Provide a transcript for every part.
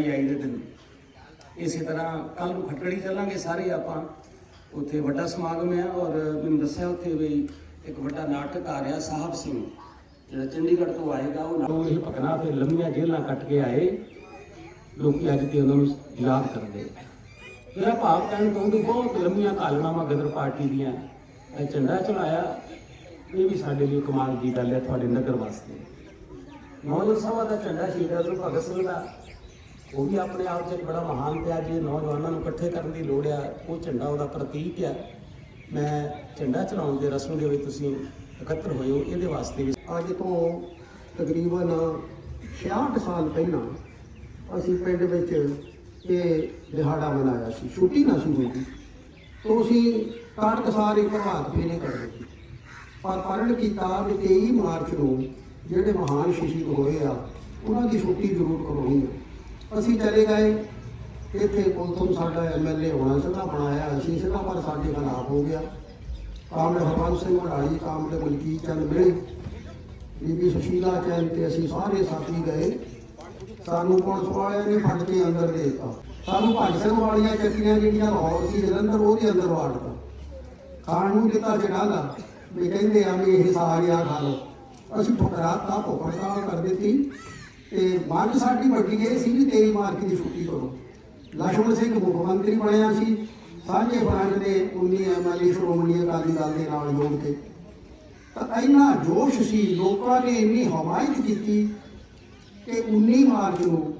28 ਆਈ ਦੇ ਦਿਨ। ਇਸੇ ਤਰ੍ਹਾਂ ਕੱਲ ਨੂੰ ਖੱਟੜੀ ਚੱਲਾਂਗੇ ਸਾਰੇ ਆਪਾਂ। ਉੱਥੇ ਵੱਡਾ ਸਮਾਗਮ ਹੈ ਔਰ ਮੈਨੂੰ ਦੱਸਿਆ ਉੱਥੇ ਵੀ ਇੱਕ ਵੱਡਾ ਨਾਟਕ ਆ ਰਿਹਾ ਸਾਹਿਬ ਸਿੰਘ। ਜਿਹੜਾ ਚੰਡੀਗੜ੍ਹ ਤੋਂ ਆਏਗਾ, ਉਹ ਨਾਟਕ ਇਹ ਭਕਨਾ ਤੇ ਲੰਮੀਆਂ ਜੇਲ੍ਹਾਂ ਕੱਟ ਕੇ ਆਏ। ਲੋਕੀ ਅੱਜ ਤੇ ਉਹਨਾਂ ਨੂੰ ਯਾਦ ਕਰਦੇ ਮੇਰਾ ਭਾਵ ਕਹਿਣ ਤੋਂ ਵੀ ਬਹੁਤ ਲੰਮੀਆਂ ਕਾਲਨਾਮਾ ਗਦਰ ਪਾਰਟੀ ਦੀਆਂ। ਝੰਡਾ ਚਲਾਇਆ ਇਹ ਵੀ ਸਾਡੇ ਲਈ ਕਮਾਲ ਦੀ ਗੱਲ ਹੈ, ਤੁਹਾਡੇ ਨਗਰ ਵਾਸਤੇ ਨੌਜਵਾਨ ਸਾਹਿਬ ਦਾ ਝੰਡਾ ਸ਼ਹੀਦ ਆਜ਼ਮ ਭਗਤ ਸਿੰਘ ਦਾ। ਉਹ ਵੀ ਆਪਣੇ ਆਪ 'ਚ ਇੱਕ ਬੜਾ ਮਹਾਨ ਤੇ ਅੱਜ ਇਹ ਨੌਜਵਾਨਾਂ ਨੂੰ ਇਕੱਠੇ ਕਰਨ ਦੀ ਲੋੜ ਆ, ਉਹ ਝੰਡਾ ਉਹਦਾ ਪ੍ਰਤੀਕ ਆ। ਮੈਂ ਝੰਡਾ ਚਲਾਉਣ ਦੇ ਰਸਮ ਦੇ ਵਿੱਚ ਤੁਸੀਂ ਇਕੱਤਰ ਹੋਏ ਹੋ, ਇਹਦੇ ਵਾਸਤੇ ਵੀ ਅੱਜ ਤੋਂ ਤਕਰੀਬਨ 66 ਸਾਲ ਪਹਿਲਾਂ ਅਸੀਂ ਪਿੰਡ ਵਿੱਚ ਇਹ ਦਿਹਾੜਾ ਮਨਾਇਆ ਸੀ। ਛੁੱਟੀ ਨਾ ਸੀ ਹੋਈ ਤੋਂ ਅਸੀਂ ਕਾਰਕ ਸਾਰੇ ਪ੍ਰਭਾਤ ਫੇਰੇ ਕਰਦੇ ਸੀ। ਪਰ ਪਰਨ ਕੀਤਾ ਵੀ 23 ਮਾਰਚ ਨੂੰ ਜਿਹੜੇ ਮਹਾਨ ਸ਼ਹੀਦ ਹੋਏ ਆ, ਉਹਨਾਂ ਦੀ ਛੁੱਟੀ ਜ਼ਰੂਰ ਕਰਵਾਉਣੀ ਆ। ਅਸੀਂ ਚਲੇ ਗਏ। ਇੱਥੇ ਕੋਲਥੋਂ ਸਾਡਾ ਐਮਐਲਏ ਹੋਣਾ ਸੀਗਾ, ਬਣਾਇਆ ਅਸੀਂ ਸੀਗਾ, ਪਰ ਸਾਡੇ ਖਿਲਾਫ ਹੋ ਗਿਆ। ਕਾਮੜੇ ਹਰਵੰਸ ਸਿੰਘ ਵਡਾਲੀ ਕਾਮੜੇ ਮਲਕੀਤ ਚੰਦ ਮਿਲੇ। ਬੀਬੀ ਸੁਸ਼ੀਲਾ ਚੈਨ ਤੇ ਅਸੀਂ ਸਾਰੇ ਸਾਥੀ ਗਏ। ਸਾਨੂੰ ਪੁਲਿਸ ਵਾਲਿਆਂ ਨੇ ਫੜ ਕੇ ਅੰਦਰ ਦੇ ਦਿੱਤਾ। ਸਾਨੂੰ ਭੱਜ ਸਿੰਘ ਵਾਲੀਆਂ ਚੱਕੀਆਂ ਜਿਹੜੀਆਂ ਲਾਹੌਰ ਸੀ, ਜਲੰਧਰ ਉਹਦੇ ਅੰਦਰ ਵਾੜਤਾ ਖਾਣ ਨੂੰ ਦਿੱਤਾ ਜਨਾਲਾ ਵੀ ਕਹਿੰਦੇ ਆ ਵੀ ਇਹ ਸਾਰਿਆ ਖਾ ਲਓ। ਅਸੀਂ ਠੁਕਰਾਤਾ, ਭੁੱਖ ਹੜਤਾਲ ਕਰ ਦਿੱਤੀ। ਤੇ ਮੰਗ ਸਾਡੀ ਵੱਡੀ ਇਹ ਸੀ ਵੀ 23 ਮਾਰਚ ਦੀ ਛੁੱਟੀ ਕਰੋ। ਲਖਮਣ ਸਿੰਘ ਮੁੱਖ ਮੰਤਰੀ ਬਣਿਆ ਸੀ। ਸਾਂਝੇ ਬਾਗ ਦੇ 19 ਐਮਐਲਏ ਸ਼੍ਰੋਮਣੀ ਅਕਾਲੀ ਦਲ ਦੇ ਨਾਲ ਜੋੜ ਕੇ। ਤਾਂ ਇੰਨਾ ਜੋਸ਼ ਸੀ, ਲੋਕਾਂ ਨੇ ਇੰਨੀ ਹਮਾਇਤ ਕੀਤੀ ਕਿ 19 ਮਾਰਚ ਨੂੰ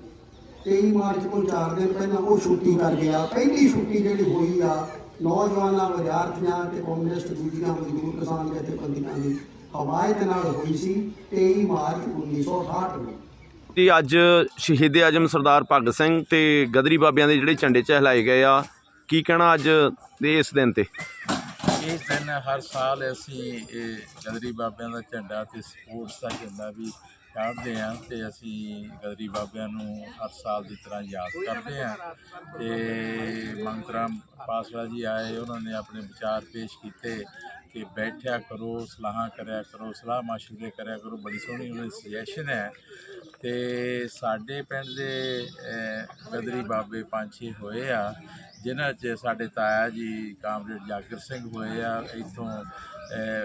23 ਮਾਰਚ ਨੂੰ ਚਾਰ ਦਿਨ ਪਹਿਲਾਂ ਉਹ ਛੁੱਟੀ ਕਰ ਗਿਆ। ਪਹਿਲੀ ਛੁੱਟੀ ਜਿਹੜੀ ਹੋਈ ਆ, ਨੌਜਵਾਨਾਂ, ਵਿਦਿਆਰਥੀਆਂ ਤੇ ਕਮਿਊਨਿਸਟ ਦੂਜੀਆਂ ਮਜ਼ਦੂਰ ਕਿਸਾਨ ਜਥੇਬੰਦੀਆਂ ਦੀ ਹਮਾਇਤ ਨਾਲ ਹੋਈ ਸੀ 23 ਮਾਰਚ 1968 ਨੂੰ। ਜੀ ਅੱਜ ਸ਼ਹੀਦ ਆਜਮ ਸਰਦਾਰ ਭਗਤ ਸਿੰਘ ਤੇ ਗਦਰੀ ਬਾਬਿਆਂ ਦੇ ਜਿਹੜੇ ਝੰਡੇ ਚਹਿਲਾਏ ਗਏ ਆ। ਕੀ ਕਹਿਣਾ ਅੱਜ ਦੇ ਇਸ ਦਿਨ ਤੇ? ਇਸ ਦਿਨ ਹਰ ਸਾਲ ਅਸੀਂ ਇਹ ਗਦਰੀ ਬਾਬਿਆਂ ਦਾ ਝੰਡਾ ਤੇ ਸਪੋਰਟਸ ਦਾ ਝੰਡਾ ਵੀ ਚਾੜਦੇ ਹਾਂ ਤੇ ਅਸੀਂ ਗਦਰੀ ਬਾਬਿਆਂ ਨੂੰ ਹਰ ਸਾਲ ਦੀ ਤਰ੍ਹਾਂ ਯਾਦ ਕਰਦੇ ਹਾਂ। ਤੇ ਮੰਗਤਰਾਮ ਪਾਸਵਾ ਜੀ ਆਏ, ਉਹਨਾਂ ਨੇ ਆਪਣੇ ਵਿਚਾਰ ਪੇਸ਼ ਕੀਤੇ। ਕਿ ਬੈਠਿਆ ਕਰੋ, ਸਲਾਹਾਂ ਕਰਿਆ ਕਰੋ, ਸਲਾਹ ਮਸ਼ਵਰੇ ਕਰਿਆ ਕਰੋ, ਬੜੀ ਸੋਹਣੀ ਉਹਨਾਂ ਦੀ ਸੁਜੈਸ਼ਨ ਹੈ। ਤੇ ਸਾਡੇ ਪਿੰਡ ਦੇ ਗਦਰੀ ਬਾਬੇ ਪੰਜ ਛੇ ਹੋਏ ਆ, ਜਿਨ੍ਹਾਂ 'ਚ ਸਾਡੇ ਤਾਇਆ ਜੀ ਕਾਮਰੇਡ ਜਾਗਰ ਸਿੰਘ ਹੋਏ ਆ, ਇੱਥੋਂ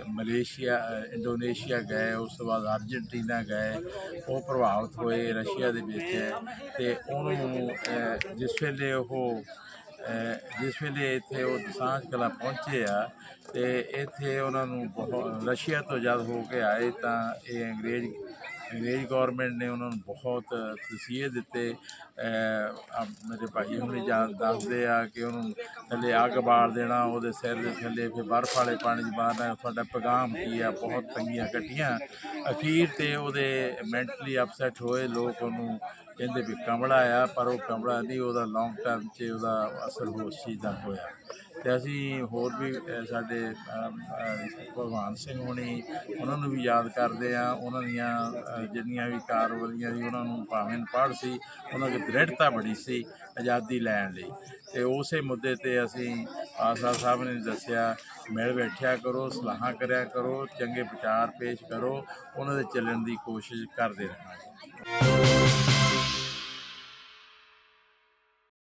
ਮਲੇਸ਼ੀਆ ਇੰਡੋਨੇਸ਼ੀਆ ਗਏ, ਉਸ ਤੋਂ ਬਾਅਦ ਅਰਜਨਟੀਨਾ ਗਏ, ਉਹ ਪ੍ਰਭਾਵਿਤ ਹੋਏ ਰਸ਼ੀਆ ਦੇ ਵਿੱਚ। ਤੇ ਉਹਨੂੰ ਜਿਸ ਵੇਲੇ ਉਹ ਜਿਸ ਵੇਲੇ ਇੱਥੇ ਉਹ ਦਸਾਂਝ ਕਲਾ ਪਹੁੰਚੇ ਆ ਤੇ ਇੱਥੇ ਉਹਨਾਂ ਨੂੰ ਬਹੁਤ ਰਸ਼ੀਆ ਤੋਂ ਜਦ ਹੋ ਕੇ ਆਏ ਤਾਂ ਇਹ ਅੰਗਰੇਜ਼ ਅੰਗਰੇਜ਼ ਗਵਰਨਮੈਂਟ ਨੇ ਉਹਨਾਂ ਨੂੰ ਬਹੁਤ ਤਸੀਹੇ ਦਿੱਤੇ। ਅਹ ਆ ਮੇਰੇ ਭਾਈ ਹੁਣੇ ਜਾਣ ਦੱਸਦੇ ਆ ਕਿ ਉਹਨੂੰ ਥੱਲੇ ਅੱਗ ਬਾਲ ਦੇਣਾ, ਉਹਦੇ ਸਿਰ ਦੇ ਥੱਲੇ ਫਿਰ ਬਰਫ਼ ਵਾਲੇ ਪਾਣੀ 'ਚ ਬਾਹਰਨਾ ਤੁਹਾਡਾ ਪੈਗਾਮ ਕੀ ਆ? ਬਹੁਤ ਤੰਗੀਆਂ ਕੱਟੀਆਂ। ਅਖੀਰ ਤੇ ਉਹਦੇ ਮੈਂਟਲੀ ਅਪਸੈਟ ਹੋਏ, ਲੋਕ ਉਹਨੂੰ ਕਹਿੰਦੇ ਵੀ ਕਮਲਾ ਆ, ਪਰ ਉਹ ਕਮਲਾ ਨਹੀਂ, ਉਹਦਾ ਲੌਂਗ ਟਰਮ 'ਚ ਉਹਦਾ ਅਸਰ ਉਸ ਚੀਜ਼ ਦਾ ਹੋਇਆ। ਤੇ ਅਸੀਂ ਹੋਰ ਵੀ ਸਾਡੇ ਭਗਵਾਨ ਸਿੰਘ ਹੋਣੀ, ਉਹਨਾਂ ਨੂੰ ਵੀ ਯਾਦ ਕਰਦੇ ਆ ਉਹਨਾਂ ਦੀਆਂ ਜਿੰਨੀਆਂ ਵੀ ਕਾਰਵਾਈਆਂ ਸੀ, ਉਹਨਾਂ ਨੂੰ ਭਾਵੇਂ ਪੜ੍ਹ ਸੀ, ਉਹਨਾਂ ਦੀ ਦ੍ਰਿੜਤਾ ਬੜੀ ਸੀ ਆਜ਼ਾਦੀ ਲੈਣ ਲਈ। ਤੇ ਉਸੇ ਮੁੱਦੇ ਤੇ ਅਸੀਂ ਆਸਾ ਸਾਹਿਬ ਨੇ ਦੱਸਿਆ, ਮਿਲ ਬੈਠਿਆ ਕਰੋ, ਸਲਾਹਾਂ ਕਰਿਆ ਕਰੋ, ਚੰਗੇ ਵਿਚਾਰ ਪੇਸ਼ ਕਰੋ, ਉਹਨਾਂ ਦੇ ਚੱਲਣ ਦੀ ਕੋਸ਼ਿਸ਼ ਕਰਦੇ ਰਹਾਂਗੇ।